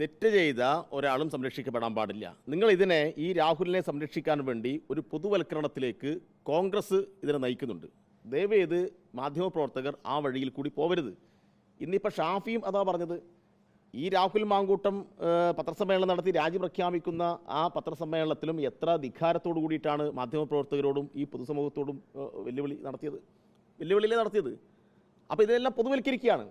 തെറ്റ് ചെയ്ത ഒരാളും സംരക്ഷിക്കപ്പെടാൻ പാടില്ല. നിങ്ങൾ ഇതിനെ ഈ രാഹുലിനെ സംരക്ഷിക്കാൻ വേണ്ടി ഒരു പൊതുവൽക്കരണത്തിലേക്ക് കോൺഗ്രസ് ഇതിനെ നയിക്കുന്നുണ്ട്. ദയവേത് മാധ്യമപ്രവർത്തകർ ആ വഴിയിൽ കൂടി പോവരുത്. ഇന്നിപ്പോൾ ഷാഫിയും അതാ പറഞ്ഞത്. ഈ രാഹുൽ മാങ്കൂട്ടം പത്രസമ്മേളനം നടത്തി രാജി പ്രഖ്യാപിക്കുന്ന ആ പത്രസമ്മേളനത്തിലും എത്ര ധിഖാരത്തോടു കൂടിയിട്ടാണ് മാധ്യമപ്രവർത്തകരോടും ഈ പൊതുസമൂഹത്തോടും വെല്ലുവിളി നടത്തിയത്. വെല്ലുവിളിയിലേ നടത്തിയത്. അപ്പോൾ ഇതെല്ലാം പൊതുവൽക്കരിക്കുകയാണ്.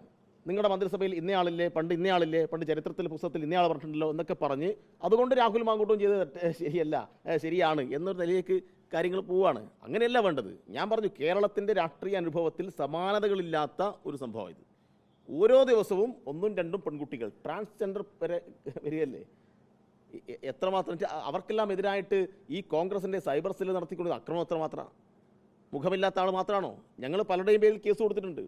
നിങ്ങളുടെ മന്ത്രിസഭയിൽ ഇന്നയാളില്ലേ പണ്ട് ഇന്നയാളില്ലേ പണ്ട് ചരിത്രത്തിൽ പുസ്തകത്തിൽ ഇന്നയാൾ പറഞ്ഞിട്ടുണ്ടല്ലോ എന്നൊക്കെ പറഞ്ഞ് അതുകൊണ്ട് രാഹുൽ മാങ്കൂട്ടും ചെയ്തത് ശരിയല്ല ശരിയാണ് എന്നൊരു നിലയിലേക്ക് കാര്യങ്ങൾ പോവുകയാണ് അങ്ങനെയല്ല വേണ്ടത്. ഞാൻ പറഞ്ഞു കേരളത്തിന്റെ രാഷ്ട്രീയ അനുഭവത്തിൽ സമാനതകളില്ലാത്ത ഒരു സംഭവം ഇത്. ഓരോ ദിവസവും ഒന്നും രണ്ടും പെൺകുട്ടികൾ ട്രാൻസ്ജെൻഡർ വരെ വരികയല്ലേ? എത്രമാത്രം അവർക്കെല്ലാം എതിരായിട്ട് ഈ കോൺഗ്രസിന്റെ സൈബർ സെല്ല് നടത്തിക്കൊണ്ട് അക്രമം എത്രമാത്രമാണ് മുഖമില്ലാത്ത ആൾ മാത്രമാണോ ഞങ്ങൾ പലരുടെയും പേരിൽ കേസ് കൊടുത്തിട്ടുണ്ട്.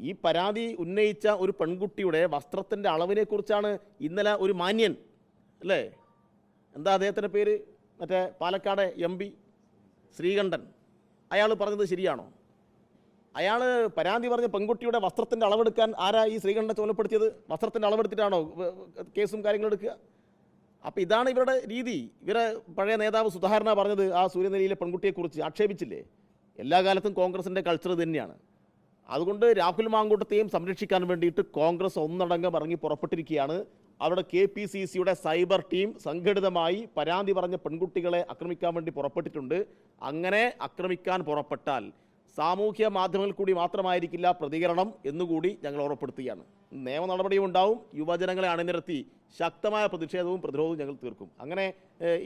ഈ പരാതി ഉന്നയിച്ച ഒരു പെൺകുട്ടിയുടെ വസ്ത്രത്തിന്റെ അളവിനെക്കുറിച്ചാണ് ഇന്നലെ ഒരു മാന്യൻ അല്ലേ? എന്താ അദ്ദേഹത്തിന്റെ പേര്? മറ്റേ പാലക്കാട് എം പി ശ്രീകണ്ഠൻ. അയാൾ പറഞ്ഞത് ശരിയാണോ? അയാൾ പരാതി പറഞ്ഞ പെൺകുട്ടിയുടെ വസ്ത്രത്തിന്റെ അളവെടുക്കാൻ ആരാ ഈ ശ്രീകണ്ഠനെ ചുമലപ്പെടുത്തിയത് വസ്ത്രത്തിന്റെ അളവെടുത്തിട്ടാണോ കേസും കാര്യങ്ങളും എടുക്കുക? അപ്പോൾ ഇതാണ് ഇവരുടെ രീതി. ഇവരെ പഴയ നേതാവ് സുധാകരന പറഞ്ഞത് ആ സൂര്യനെലിയിലെ പെൺകുട്ടിയെക്കുറിച്ച്. ആക്ഷേപിച്ചില്ലേ? എല്ലാ കാലത്തും കോൺഗ്രസിന്റെ കൾച്ചർ തന്നെയാണ് അതുകൊണ്ട് രാഹുൽ മാങ്കൂട്ടത്തെയും സംരക്ഷിക്കാൻ വേണ്ടിയിട്ട് കോൺഗ്രസ് ഒന്നടങ്കം ഇറങ്ങി പുറപ്പെട്ടിരിക്കുകയാണ്. അവിടെ കെ പി സി സിയുടെ സൈബർ ടീം സംഘടിതമായി പരാതി പറഞ്ഞ പെൺകുട്ടികളെ ആക്രമിക്കാൻ വേണ്ടി പുറപ്പെട്ടിട്ടുണ്ട്. അങ്ങനെ ആക്രമിക്കാൻ പുറപ്പെട്ടാൽ സാമൂഹ്യ മാധ്യമങ്ങളിൽ കൂടി മാത്രമായിരിക്കില്ല പ്രതികരണം എന്നുകൂടി ഞങ്ങൾ ഉറപ്പെടുത്തുകയാണ് നിയമ നടപടിയും ഉണ്ടാവും യുവജനങ്ങളെ അണിനിരത്തി ശക്തമായ പ്രതിഷേധവും പ്രതിരോധവും ഞങ്ങൾ തീർക്കും. അങ്ങനെ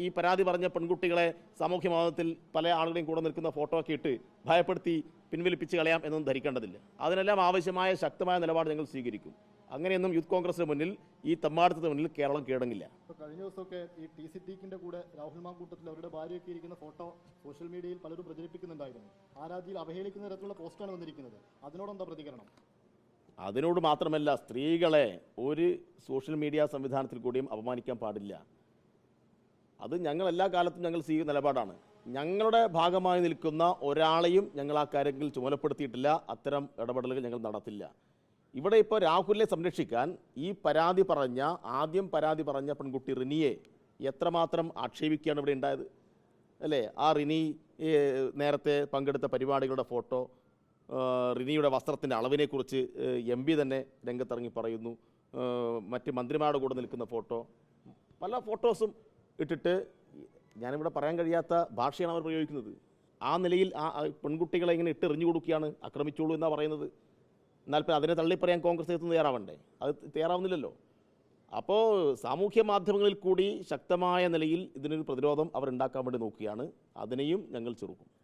ഈ പരാതി പറഞ്ഞ പെൺകുട്ടികളെ സാമൂഹ്യ മാധ്യമത്തിൽ പല ആളുകളെയും കൂടെ നിൽക്കുന്ന ഫോട്ടോ ഒക്കെ ഇട്ട് ഭയപ്പെടുത്തി പിൻവലിപ്പിച്ച് കളയാം എന്നൊന്നും ധരിക്കേണ്ടതില്ല. അതിനെല്ലാം ആവശ്യമായ ശക്തമായ നിലപാട് ഞങ്ങൾ സ്വീകരിക്കും. അങ്ങനെയൊന്നും യൂത്ത് കോൺഗ്രസിന് മുന്നിൽ ഈ തമ്മാടത്തിന് മുന്നിൽ കേരളം കീഴടങ്ങില്ല കഴിഞ്ഞ ദിവസമൊക്കെ ഈ ടി സിദ്ദീഖിന്റെ കൂടെ രാഹുൽ മാങ്കൂട്ടത്തിൽ അവരുടെ ഭാര്യയൊക്കെ ഇരിക്കുന്ന ഫോട്ടോ സോഷ്യൽ മീഡിയയിൽ പലരും പ്രചരിപ്പിക്കുന്നുണ്ടായിരുന്നു. ആ രാജ്യയിൽ അവഹേളിക്കുന്ന തരത്തിലുള്ള പോസ്റ്റാണ് വന്നിരിക്കുന്നത്. അതിനോടെന്താ പ്രതികരണം? അതിനോട് മാത്രമല്ല സ്ത്രീകളെ ഒരു സോഷ്യൽ മീഡിയ സംവിധാനത്തിൽ കൂടിയും അപമാനിക്കാൻ പാടില്ല. അത് ഞങ്ങൾ എല്ലാ കാലത്തും ഞങ്ങൾ സ്വീകരിക്കുന്ന നിലപാടാണ്. ഞങ്ങളുടെ ഭാഗമായി നിൽക്കുന്ന ഒരാളെയും ഞങ്ങൾ ആ കാര്യങ്ങളിൽ ചുമതലപ്പെടുത്തിയിട്ടില്ല. അത്തരം ഇടപെടലുകൾ ഞങ്ങൾ നടത്തില്ല. ഇവിടെ ഇപ്പോൾ രാഹുലിനെ സംരക്ഷിക്കാൻ ഈ പരാതി പറഞ്ഞ ആദ്യം പരാതി പറഞ്ഞ പെൺകുട്ടി റിനിയെ എത്രമാത്രം ആക്ഷേപിക്കുകയാണ് ഇവിടെ ഉണ്ടായത്? അല്ലേ? ആ റിനി നേരത്തെ പങ്കെടുത്ത പരിപാടികളുടെ ഫോട്ടോ റിനിയുടെ വസ്ത്രത്തിന്റെ അളവിനെക്കുറിച്ച് എം പി തന്നെ രംഗത്തിറങ്ങി പറയുന്നു. മറ്റ് മന്ത്രിമാരുടെ കൂടെ നിൽക്കുന്ന ഫോട്ടോ. പല ഫോട്ടോസും ഇട്ടിട്ട് ഞാനിവിടെ പറയാൻ കഴിയാത്ത ഭാഷയാണ് അവർ പ്രയോഗിക്കുന്നത്. ആ നിലയിൽ ആ പെൺകുട്ടികളെ ഇങ്ങനെ ഇട്ട് എറിഞ്ഞു കൊടുക്കുകയാണ് ആക്രമിച്ചോളൂ എന്നാണ് പറയുന്നത്. എന്നാൽ പിന്നെ അതിനെ തള്ളിപ്പറയാൻ കോൺഗ്രസ് എത്തുന്ന തയ്യാറാവണ്ടേ? അത് തയ്യാറാവുന്നില്ലല്ലോ. അപ്പോൾ സാമൂഹ്യ മാധ്യമങ്ങളിൽ കൂടി ശക്തമായ നിലയിൽ ഇതിനൊരു പ്രതിരോധം അവർ ഉണ്ടാക്കാൻ വേണ്ടി നോക്കുകയാണ്. അതിനെയും ഞങ്ങൾ ചെറുക്കും.